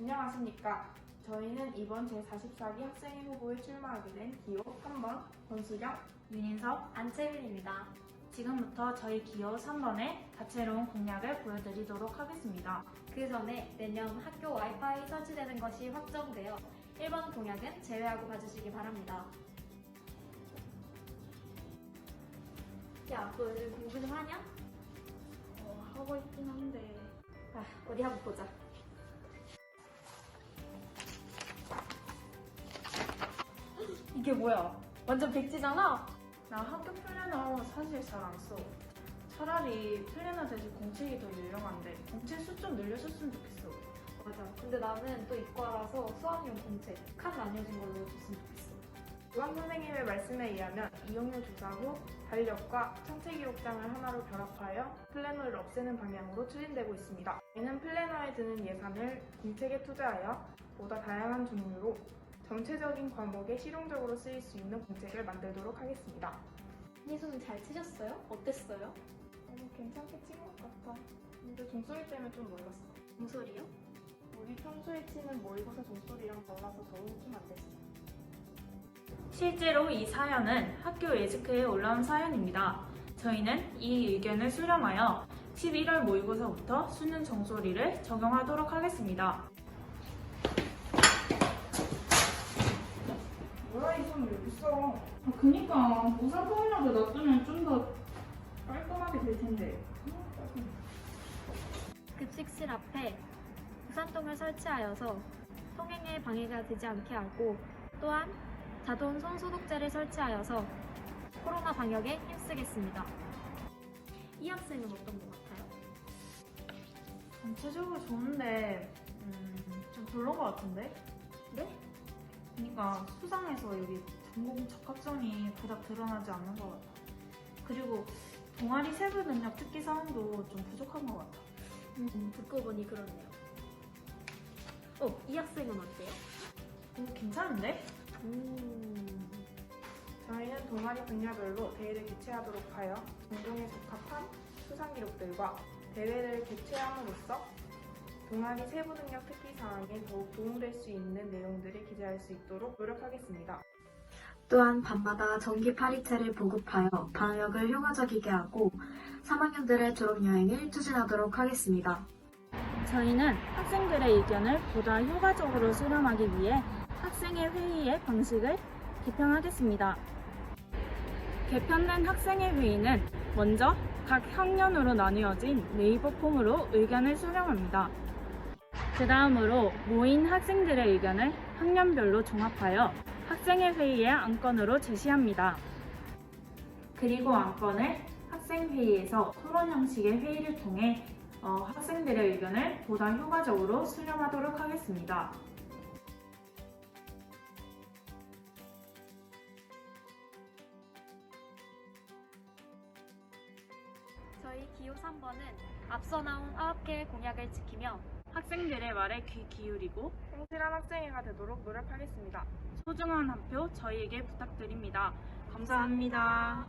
안녕하십니까. 저희는 이번 제44기 학생회 후보에 출마하게 된 기호 3번 권수경, 윤인석, 안채일입니다. 지금부터 저희 기호 3번의 다채로운 공약을 보여드리도록 하겠습니다. 그 전에 내년 학교 와이파이 설치되는 것이 확정되어 1번 공약은 제외하고 봐주시기 바랍니다. 야, 너 요즘 공부 좀 하냐? 어, 하고 있긴 한데 아, 어디 한번 보자. 이게 뭐야? 완전 백지잖아? 나 학교 플래너 사실 잘 안 써. 차라리 플래너 대신 공책이 더 유용한데 공책 수 좀 늘려줬으면 좋겠어. 맞아. 근데 나는 또 이과라서 수학용 공책 칸 나뉘어진 걸로 줬으면 좋겠어. 유관 선생님의 말씀에 의하면 이용료 조사 후 달력과 청체 기록장을 하나로 결합하여 플래너를 없애는 방향으로 추진되고 있습니다. 이는 플래너에 드는 예산을 공책에 투자하여 보다 다양한 종류로 전체적인 과목에 실용적으로 쓰일 수 있는 공책을 만들도록 하겠습니다. 이손잘 치셨어요? 어땠어요? 어, 괜찮게 친 것 같아. 근데 종소리 때문에 좀 놀랐어. 무소리요? 우리 평소에 치는 모의고사 종소리랑 달라서 적응이 좀 안 됐어. 실제로 이 사연은 학교 에즈크에 올라온 사연입니다. 저희는 이 의견을 수렴하여 11월 모의고사부터 수능 정소리를 적용하도록 하겠습니다. 뭐야 이손 여기 있어. 아, 그니까 모사폼이라도 놔두면 좀 더 깔끔하게 될 텐데. 급식실 앞에 우산통을 설치하여서 통행에 방해가 되지 않게 하고 또한 자동 손소독제를 설치하여서 코로나 방역에 힘쓰겠습니다. 이 학생은 어떤 것 같아요? 전체적으로 좋은데 음, 좀 별론 것 같은데? 네? 그러니까 수상해서 여기 전공 적합성이 그닥 드러나지 않는 것 같아. 그리고 동아리 세부 능력 특기 사항도 좀 부족한 것 같아. 음, 듣고 보니 그렇네요. 어, 이 학생은 어때요? 오, 괜찮은데? 음, 저희는 동아리 분야별로 대회를 개최하도록 하여 전공에 적합한 수상 기록들과 대회를 개최함으로써 동아리 세부 능력 특기 사항에 더욱 도움될 수 있는 내용들을 기재할 수 있도록 노력하겠습니다. 또한 밤마다 전기 파리채를 보급하여 방역을 효과적이게 하고 3학년들의 졸업여행을 추진하도록 하겠습니다. 저희는 학생들의 의견을 보다 효과적으로 수렴하기 위해 학생의 회의의 방식을 개편하겠습니다. 개편된 학생의 회의는 먼저 각 학년으로 나뉘어진 네이버 폼으로 의견을 수렴합니다. 그 다음으로 모인 학생들의 의견을 학년별로 종합하여 학생의 회의의 안건으로 제시합니다. 그리고 안건을 학생회의에서 토론 형식의 회의를 통해 어, 학생들의 의견을 보다 효과적으로 수렴하도록 하겠습니다. 저희 기호 3번은 앞서 나온 9개의 공약을 지키며 학생들의 말에 귀 기울이고 성실한 학생회가 되도록 노력하겠습니다. 소중한 한 표 저희에게 부탁드립니다. 감사합니다.